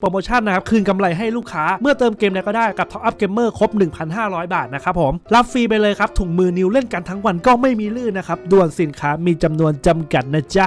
โปรโมชั่นนะครับ คืนกำไรให้ลูกค้า เมื่อเติมเกมใดก็ได้กับ Top Up Gamer ครบ 1,500 บาทนะครับผม รับฟรีไปเลยครับ ถุงมือนิ้วเล่นกันทั้งวันก็ไม่มีลื่นนะครับด่วนสินค้ามีจำนวนจำกัดนะจ๊ะ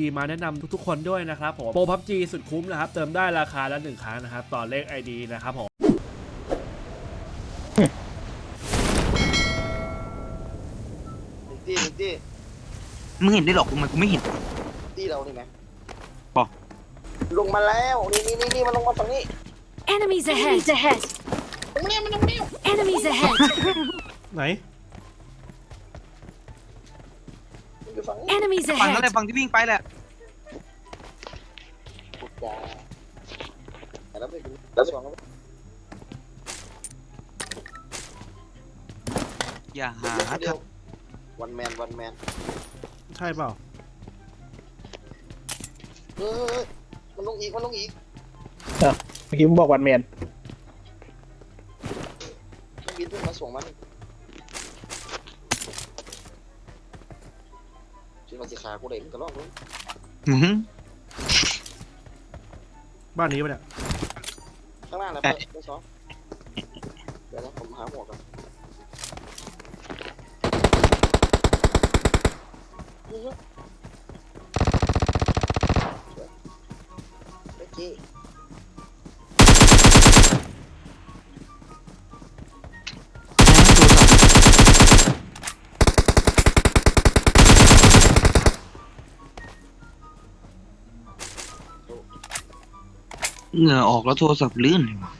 ดีๆมาแนะนำทุกๆ คนด้วยนะครับผมโปร PUBG สุดคุ้มนะครับ เติมได้ราคาละหนึ่งครั้งนะครับต่อเลข ID นะครับผมตีตีตีมึงเห็นได้หรอกทำไมกูไม่เห็นตีเรานี่ไหมป่ะลงมาแล้วนี่นี่นี่นี่มันลงมาฝั่งนี้ Enemies ahead! Enemies ahead! ตรงนี้มันตรงนี้ Enemies ahead! ไหน อยู่ฝั่งนี้ Enemies ฝั่งนั้นแหละ ahead! ฝั่งที่วิ่งไปแหละปุดยาแล้วไปดูแล้วสองแล้วอย่าหาเดียววันแมนวันแมนใช่เปล่าเฮ้ยมันลงอีกมันลงอีกเมื่อกี้มึงบอกวันแมนมันบินขึ้นมาส่งมัน ขากูเลยมันก็รอดเลยอื้อหือ บ้านนี้ปะเนี่ยข้างล่างนะเปิดเบอร์สองเดี๋ยวนะผมหาหมวกก่อนอื้อหือเมื่อกี้ เหงื่อออกแล้วโทรศัพท์ลื่นเลยวะ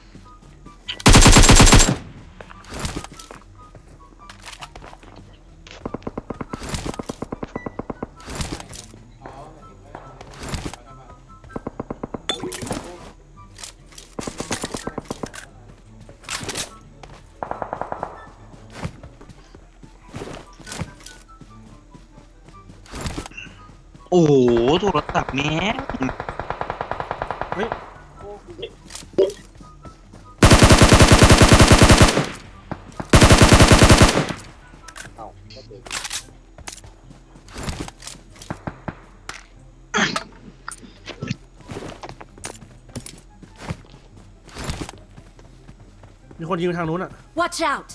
โอ้โหโทรศัพท์แม่ มีคนยิงทางนู้นอะ Watch out!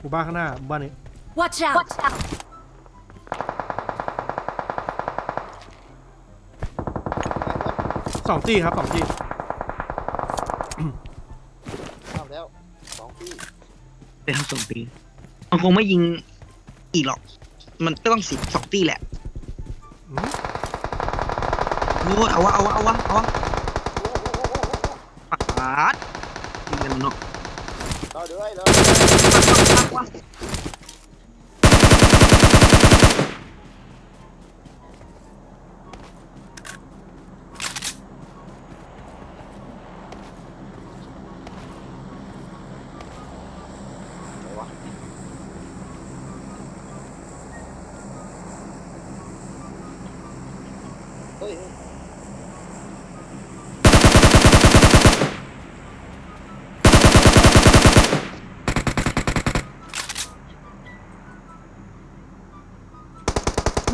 หมู่บ้านข้างหน้าหมู่บ้านนี้ Watch out! Watch out! สองตีครับสองตีเข้าแล้วสองปีเป็นสองปีมันคงไม่ยิงอีกหรอก มันก็ต้องสิบสองตีแหละอืมโอ้ยเอาวะเอาวะเอาวะเอาวะปาดยิงกันเนาะ เอาเดี๋ยวให้เลยปักวะ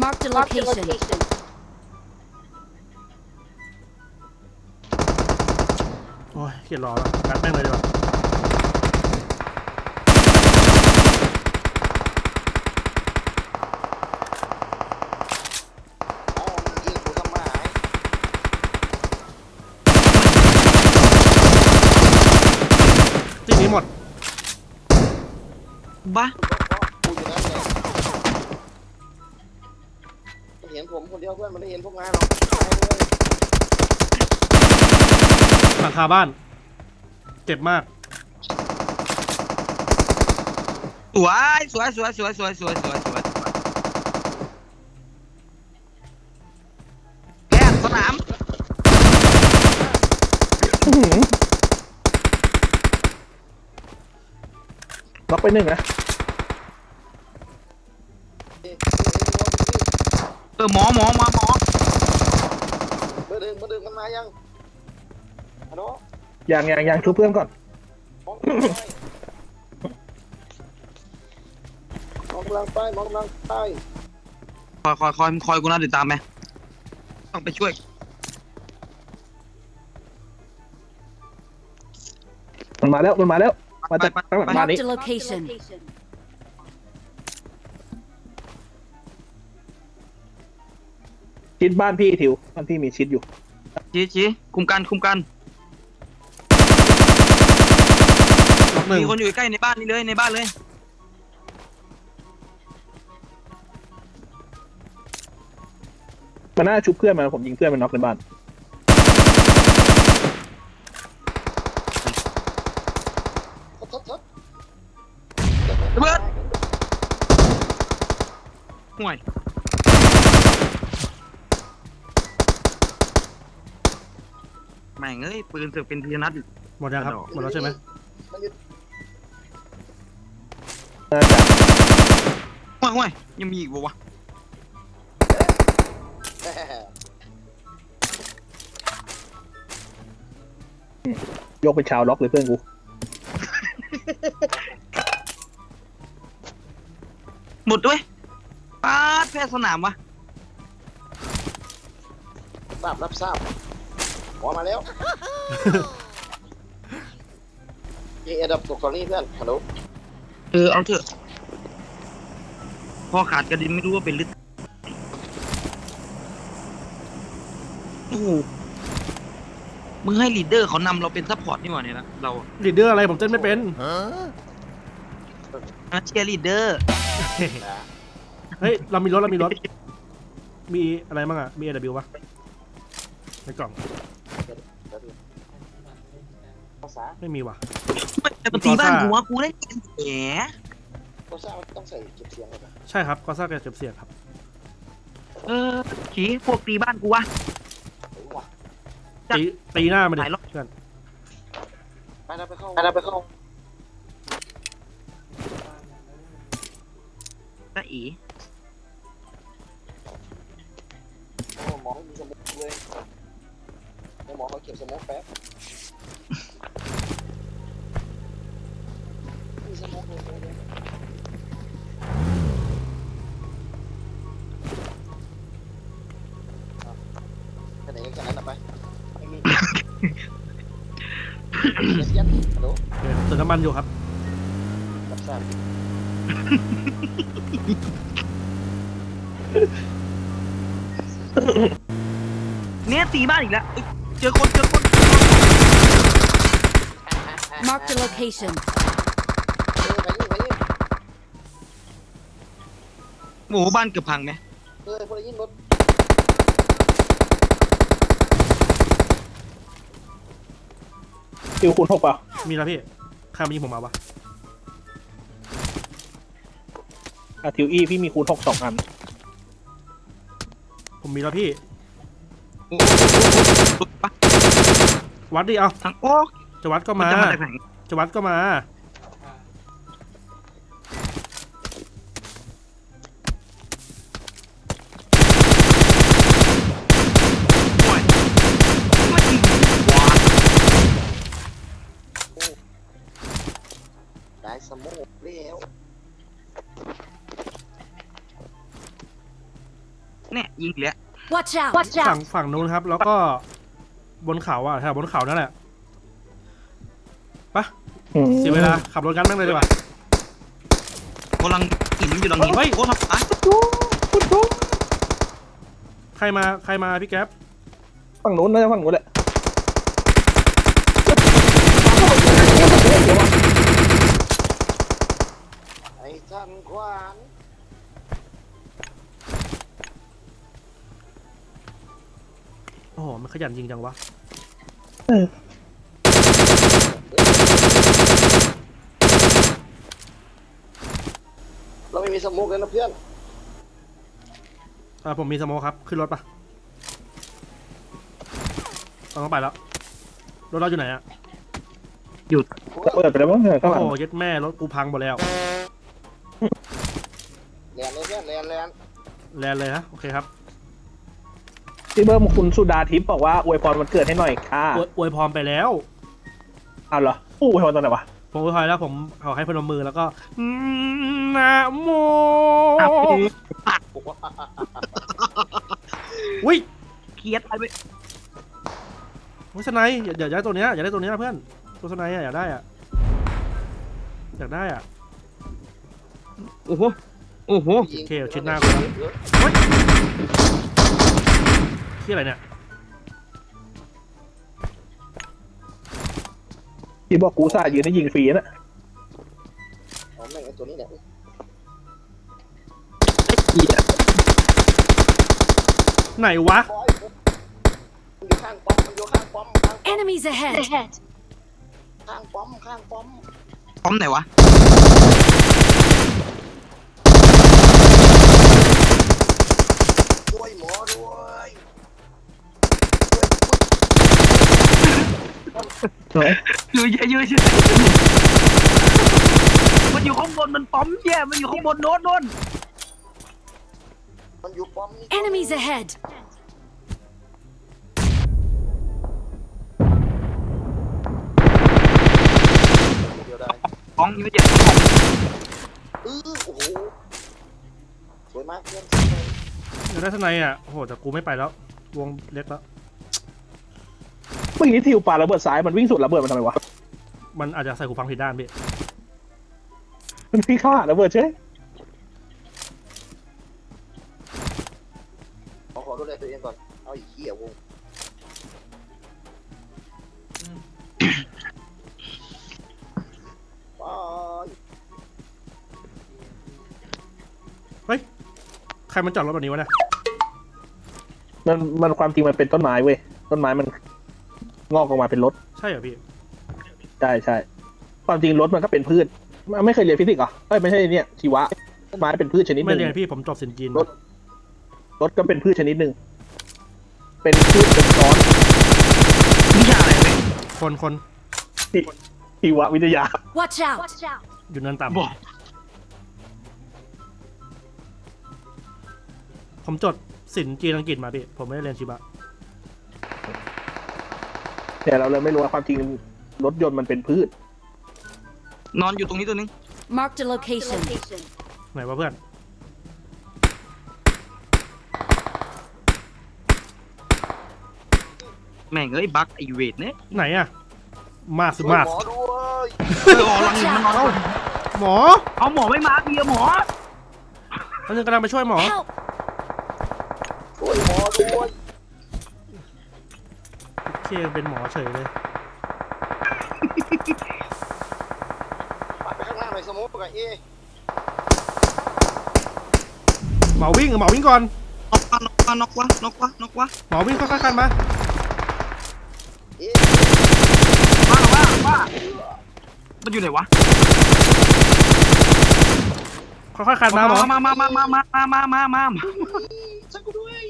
Marked a location. โอ้ยเกลียดรอแล้วกัดแม่งเลยดีกว่าอ๋อมันยิงกูทำไมตีนี้หมด บ้า เห็นผมคนเดียวเพื่อนมันไม่เห็นพวกงานหรอกตายเลยหลังคาบ้าน เจ็บมาก สวยสวยสวยสวยสวยสวยสวยสวยแพทย์สนามอื้อหือล็อกไปหนึ่งนะ ออหมอหมอหมอหมอเบอร์หนึ่งเบอร์หนึ่งมันมายังฮัลโหลอย่างอย่างอย่างชูเพื่อนก่อนมองกำลังไปมองกำลังไปคอยคอยคอยคอยกูนะเดี๋ยวตามไหมต้องไปช่วยมันมาแล้วมันมาแล้วมาจากไปไปข้างหลังไปบ้านนี้ Marked a location. ชิดบ้านพี่ทิวบ้านพี่มีชิดอยู่ ชี้ชี้คุมกันคุมกันล็อกหนึ่งมีคนอยู่ใกล้ในบ้านนี่เลยในบ้านเลย มันน่าชุบเพื่อนมาผมยิงเพื่อนมันน็อกในบ้านทัดทัดทัดระเบิด ห่วย ม่งเอ้ยปืนเสือกเป็นพีนัดอีกหมดยังครับ หมดแล้วใช่ไหมมันอยู่น่าจะห่วยห่วยยังมีอีกบ่วะแหม่ยกเป็นชาวล็อกเลยเพื่อนกูหมดด้วยป้าดแพทย์สนามวะทราบรับทราบหม อมาแล้วเอ็ดับตกตอนนี้เพื่อนฮัลโหลเออเอาเถอะ พอขาดกระดินไม่รู้ว่าเป็นลึกโอ้โหมึงให้ลีดเดอร์เขานำเราเป็นซัพพอร์ตนี่หว่าเนี่ยนะเราลีดเดอร์อะไรผมเต้นไม่เป็นเชียร์ลีดเดอร์นะเฮ้ยเรามีรถเรามีรถมีอะไรบ้างอะมี AW ปะในกล่อง ภาษาไม่มีว่ะแต่ปฏิบ้านกูวะกูเล่นเกมแหมภาษามันต้องใส่เก็บเสียงเลยนะใช่ครับก็ซ่าแกเจ็บเสียงครับเออขี่พวกตีบ้านกูวะ โอ้ว่ะตีตีหน้ามาดิหลายรอบ เพื่อนไปนะไปเข้าไปนะไปเข้าตาอีโอ้หมอมีสมุกเลยเดี๋ยวหมอเขาเก็บสมุกแป๊บ มีสมุกเลยไปไหนกันนั้นนะไปไม่มีเสียงฮัลโหลโอเคเติมน้ำมันอยู่ครับรับทราบเนี่ยตีบ้านอีกแล้วเอ้ยเจอคนเจอคน Marked a location. โอ้โหบ้านเกือบพังไหมเออพอได้ยินรถทิวคูณหกเปล่ามีแล้วพี่ใครมายิงผมมาวะอะทิวอี้พี่มีคูณหกสองอัน ผมมีแล้วพี่ โอ้โหรถปะวัดดิเอา ทางโอ้จะวัดก็มันมาจะมาจากไหนจะวัดก็มา Watch out! Watch ฝั่งฝั่งนู้นครับ แล้วก็บนเขาอะแถวบนเขานั่นแหละไปะอืมเสียเวลา ขับรถกันนั่งเลยดีกว่า กำลังหินอยู่หลังหินเฮ้ยโอ้ทำไมใครมาใครมาพี่แก๊ปฝั่งนู้นนะฝั่งนู้นแหละไอ้ท่านควาน โอ้โห มันขยันยิงจังวะเราไม่มีสโมุกเลยนะเพื่อน อ่าผมมีสโมคครับ ขึ้นรถปะเราต้องไปแล้ว รถเราอยู่ไหนอะเปิดไปแล้วมั้งเนี่ยข้างหลังโอ้โหยึดแม่รถกูพังหมดแล้ว แลนเลยเพื่อนแลนแลนแลนเลยฮะ โอเคครับ พี่เบิ้มคุณสุดาทิพย์บอกว่าอวยพรวันเกิดให้หน่อยค่ะอวยอวยพรไปแล้วเอาเหรออู้อวยพรตอนไหนวะผมอวยพรแล้วผมขอให้พนมมือแล้วก็อืมนะโมอะอุ้ยเครียดไปไปโฆษณาอย่าอย่าได้ตัวเนี้ยอย่าได้ตัวเนี้ยเพื่อนโฆษณาอยากได้อะอยากได้อะโอ้โหโอ้โหยิงโอเคเอาชิ้นหน้าก่อน ที่อะไรเนี่ยที่บอกกูสายืนให้ยิงฟรีนะเอาแม่งไอ้ตัวนี้แหละไหนวะ บอยมันอยู่ข้างป้อมมันอยู่ข้างป้อมข้างป้อม Enemies ahead! ข้างป้อมข้างป้อมพร้อมไหนวะ ด้วยหมอด้วย ยืนยืนยืนยืนมันอยู่ข้างบนมันป้อมแย่มันอยู่ข้างบนโน้นโน้นมันอยู่ป้อมนี่ Enemies ahead! เดียวได้ป้องอยู่เจ็บเออโอ้โหสวยมากเพื่อนอยากได้ทนายอะโอ้โหแต่กูไม่ไปแล้ว วงเล็กแล้วเมื่อกี้ทิวปาระเบิดซ้ายมันวิ่งสุดระเบิดมันทำไมวะ มันอาจจะใส่หูฟังผิดด้านพี่มันพี่ฆ่าระเบิดใช่ไหมขอขอดูแลตัวเองก่อน เอาอีกเหี้ยวงไปใครมันจอดรถแบบนี้วะเนี่ยมันมันความจริงมันเป็นต้นไม้เว้ยต้นไม้มัน งอกออกมาเป็นรถใช่เหรอพี่ใช่ใช่ความจริงรถมันก็เป็นพืชไม่ไม่เคยเรียนฟิสิกส์เหรอเอ้ยไม่ใช่เนี่ยชีวะต้นไม้เป็นพืชชนิดหไม่นึ่ง เรียนพี่ผมจบสินจีนรถ รถก็เป็นพืชชนิดหนึ่งเป็นพืชเป็นซ้อนวิชาอะไรเว้ยคนคนชีววิทยา Watch out! อยู่เนินต่บอกำผมจดสินจีนอังกฤษมาพี่ผมไม่ได้เรียนชิบะ แต่เราเลยไม่รู้ว่าความจริงรถยนต์มันเป็นพืช นอนอยู่ตรงนี้ตัวนึง Marked a location. ไหนวะเพื่อน แม่งเอ้ยบักไอเวทเนี่ยไหนอะมาสช่วยมาหมอด้วยเอออ๋อหลังหินมันนอนแล้วหมอเอาหมอไม่มาเดียวหมอเราจะกำลังไปช่วยหมอ Help! ช่วยหมอด้วย เคเป็นหมอเฉยเลย ปัดไปข้างหน้าหน่อยสมุกกับเอหมอวิ่งหมอวิ่งก่อน นกวะนกวะนกวะนกวะนกวะหมอวิ่งค่อยๆกันมาเอว่าว่าว่ามันอยู่ไหนวะค่อยๆกันมาหมอมามามามามามามามามามาช่วยกูด้วย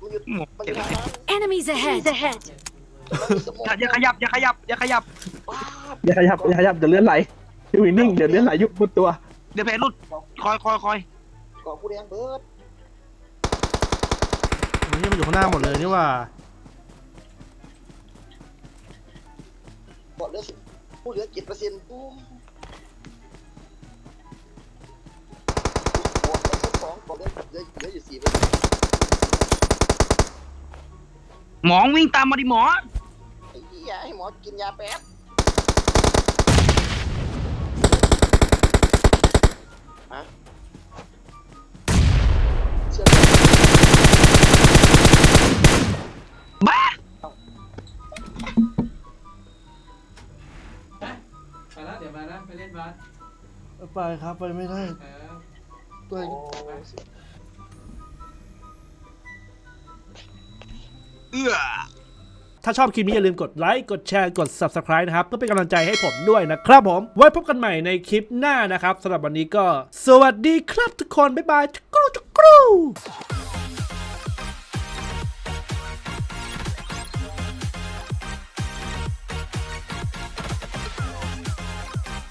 มันอยู่หมอมันอเดี๋ยยู่วทางนั้น Enemies ahead! มันมีสโมุก อย่าอย่าขยับอย่าขยับอย่าขยับป้าบอย่าขยับอย่าขยับเดี๋ยวเลื่อนไหลอยู่นิ่งเดี๋ยวเลื่อนไหลยุบมุดตัว เดี๋ยวแผลรุดคอยคอยคอยเกาะผู้แดงเบิร์ดโอ้ยนี่มันอยู่ข้างหน้าหมดเลยนี่ว่าเกาะเหลือสิบผู้เหลือเจ็ดเปอร์เซ็นต์ปูบวกกับสองเกาะเหลือเหลือเหลืออยู่สี่เปอร์เซ็นต์หมอวิ่งตามมาดิหมอ ไอ้เหี้ยให้หมอกินยาแป๊บฮะเชื่อบ้าไปแล้วเดี๋ยวมานะไปเล่นบาสไปครับไปไม่ได้ครับไปโอ้เอื้อ ถ้าชอบคลิปนี้อย่าลืมกดไลค์ กดแชร์ กด subscribe นะครับ เพื่อเป็นกำลังใจให้ผมด้วยนะครับผม ไว้พบกันใหม่ในคลิปหน้านะครับสำหรับวันนี้ก็ สวัสดีครับทุกคน บ๊ายบายจุกรูจุกรู